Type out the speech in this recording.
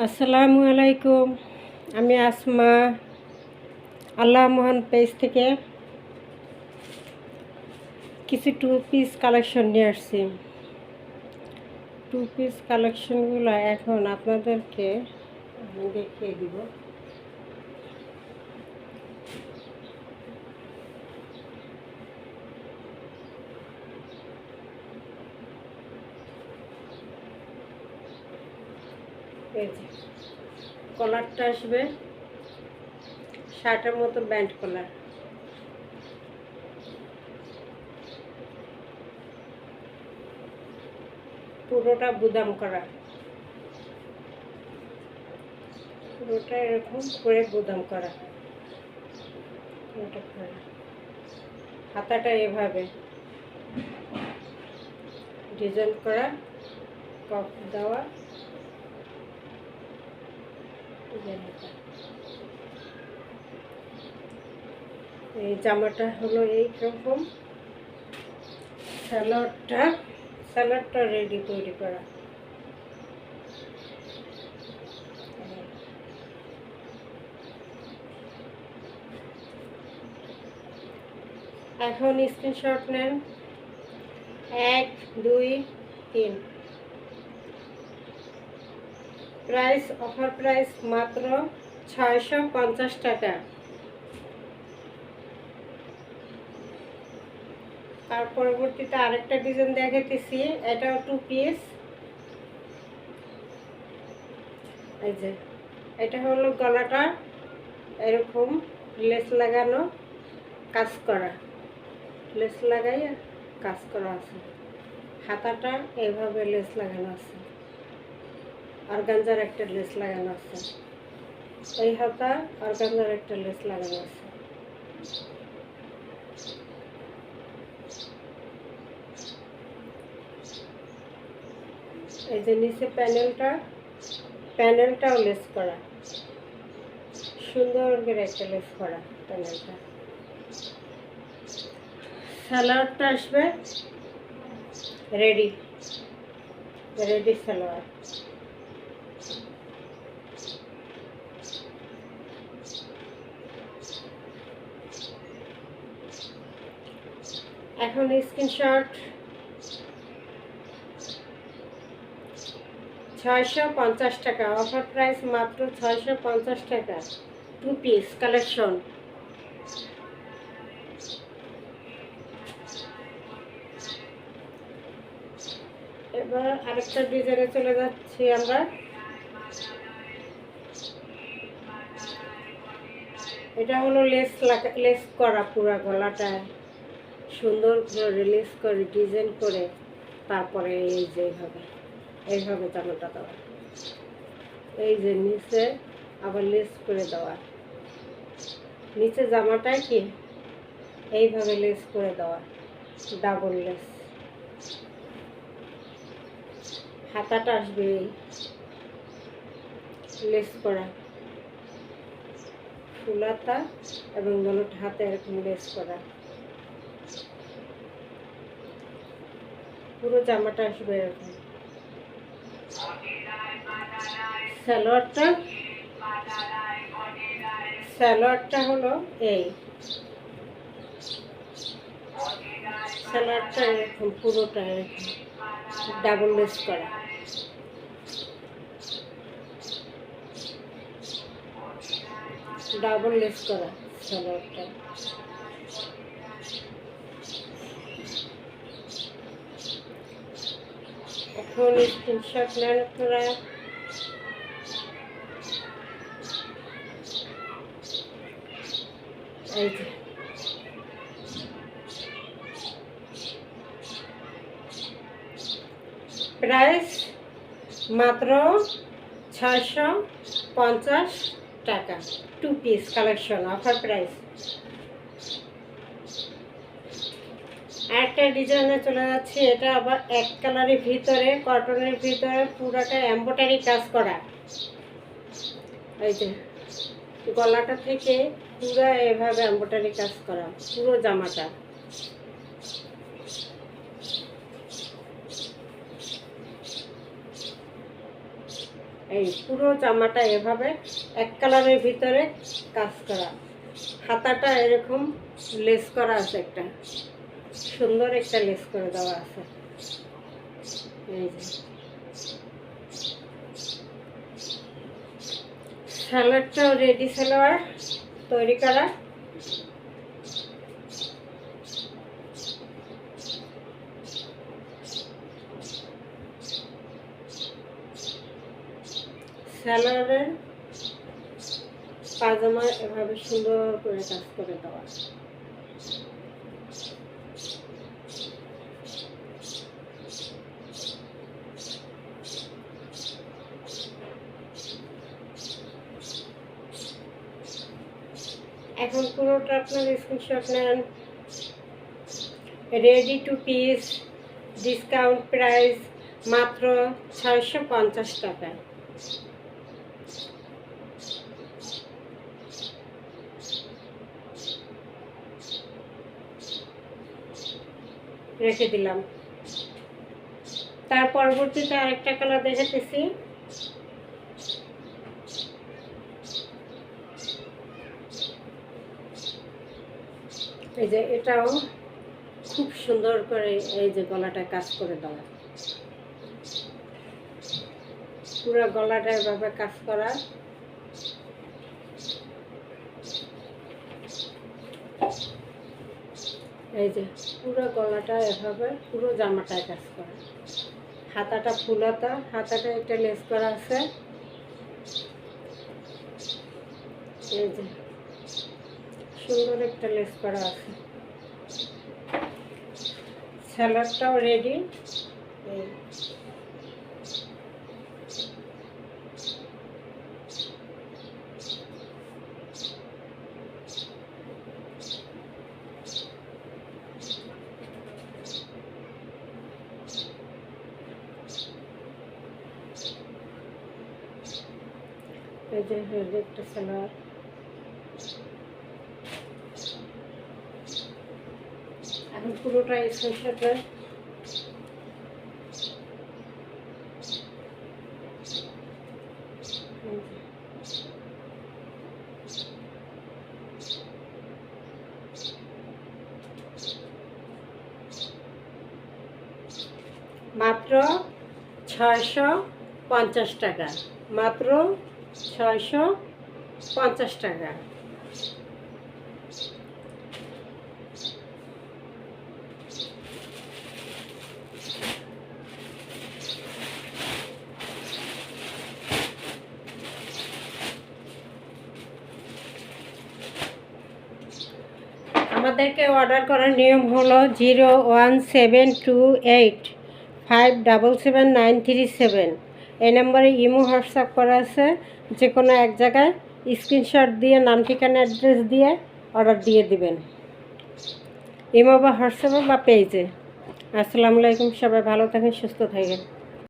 আসসালামু আলাইকুম। আমি আসমা, আল্লাহ মোহন পেজ থেকে কিছু টু পিস কালেকশন নিয়ে আসছি। টু পিস কালেকশনগুলো এখন আপনাদেরকে দেখিয়ে দিব। যে, কলারটা আসবে শার্টের মতো ব্যান্ড কলার। পুরোটা বুদাম করা। পুরোটা এরকম করে বুদাম করা। পুরোটা করা। হাতাটা এভাবে। ডিজাইন করা কপ দেওয়া। এই জামাটা হলো এইরকম। স্যালাডটা স্যালাডটা রেডি তৈরি করা। এখন স্ক্রিনশট নেন। এক, দুই, তিন। প্রাইস, অফার প্রাইস মাত্র ছয়শো পঞ্চাশ টাকা। তার পরবর্তীতে আরেকটা ডিজাইন দেখাতেছি এটাও টু পিস এই যে, এটা হলো গলাটা এরকম লেস লাগানো, কাজ করা। লেস লাগাই কাজ করা আছে। হাতাটা এইভাবে লেস লাগানো আছে। অর্গানজার একটা লেস লাগানো আছে। এই হাতা অর্গানজার একটা লেস লাগানো আছে। এই যে নিচে প্যানেলটা, প্যানেলটাও লেস করা। সুন্দর করে একটা লেস করা প্যানেলটা। সালোয়ারটা আসবে রেডি। রেডি সালোয়ার। এখন স্ক্রিনশট ছয়শো পঞ্চাশ টাকা। অফার প্রাইস মাত্র ছয়শো পঞ্চাশ টাকা। টু পিস কালেকশন এবার আরেকটা ডিজাইনে চলে যাচ্ছি আমরা। এটা হলো লেস লেস করা পুরা গলাটা। সুন্দর করে রিলিজ করে ডিজাইন করে তারপরে এই যে এইভাবে এইভাবে জামাটা দেওয়া। এই যে নিচে আবার লেস করে দেওয়া। নিচে জামাটাই কি? এইভাবে লেস করে দেওয়া। ডাবল লেস হাতাটা আসবে এই। লেস করা। ফুলাতা এবং গলাটা হাতে এরকম লেস করা। পুরো জামাটা আসবে এরকম। সালোয়ারটা? সালোয়ারটা হলো এই। সালোয়ারটা এরকম, পুরোটা এরকম। ডাবল লেস করা। ডাবল লেস করা সালোয়ারটা। এখন স্ক্রিনশট নেন আপনারা। এই যে। প্রাইস মাত্র ছয়শো পঞ্চাশ টাকা। Two piece collection offer price একটা ডিজাইনে চলে যাচ্ছে, এটা আবার এক কালারের ভিতরে, কটনের ভিতরে, পুরোটা এম্বোটারি কাজ করা। এই যে, গলাটা থেকে পুরো এভাবে এম্বোটারি কাজ করা, পুরো জামাটা। এই পুরো জামাটা এভাবে এক কালারের ভিতরে কাজ করা। হাতাটা এরকম লেস করা আছে একটা। সুন্দর একটা লেস করে দেওয়া আছে। এই যে। স্যালাডটাও রেডি সালোয়ার তৈরি করা। স্যালাডের পাজামা এভাবে সুন্দর করে কাজ করে দেওয়া এখন পুরোটা আপনার স্ক্রিনশট নেন। Ready two piece discount price মাত্র ছয়শো পঞ্চাশ টাকায় রেখে দিলাম। তার পরবর্তীতে আরেকটা কালার দেখাতেছি। এই যে এটাও খুব সুন্দর করে এই যে গলাটা কাজ করে দেওয়া। পুরো গলাটা এভাবে কাজ করা। এই যে পুরো গলাটা এভাবে, পুরো জামাটায় কাজ করা। হাতাটা ফুলাতা, হাতাটা একটা লেস করা আছে। এই যে সুন্দর একটা লেস করা আছে। স্যালাডটাও রেডি এই। এই যে হেড একটা স্যালাড এখন পুরোটা স্পেশালটা মাত্র ছয়শো পঞ্চাশ টাকা। মাত্র ছয়শো পঞ্চাশ টাকা। আমাদেরকে অর্ডার করার নিয়ম হলো zero one seven two eight, five double seven nine three seven. এই নম্বরে ইমো, হোয়াটসঅ্যাপ করা আছে যে কোনো এক জায়গায় স্ক্রিনশট দিয়ে, নাম, ঠিকানা, অ্যাড্রেস দিয়ে অর্ডার দিয়ে দিবেন। ইমো বা হোয়াটসঅ্যাপে বা পেজে। আসসালামু আলাইকুম, সবাই ভালো থাকেন, সুস্থ থাকেন।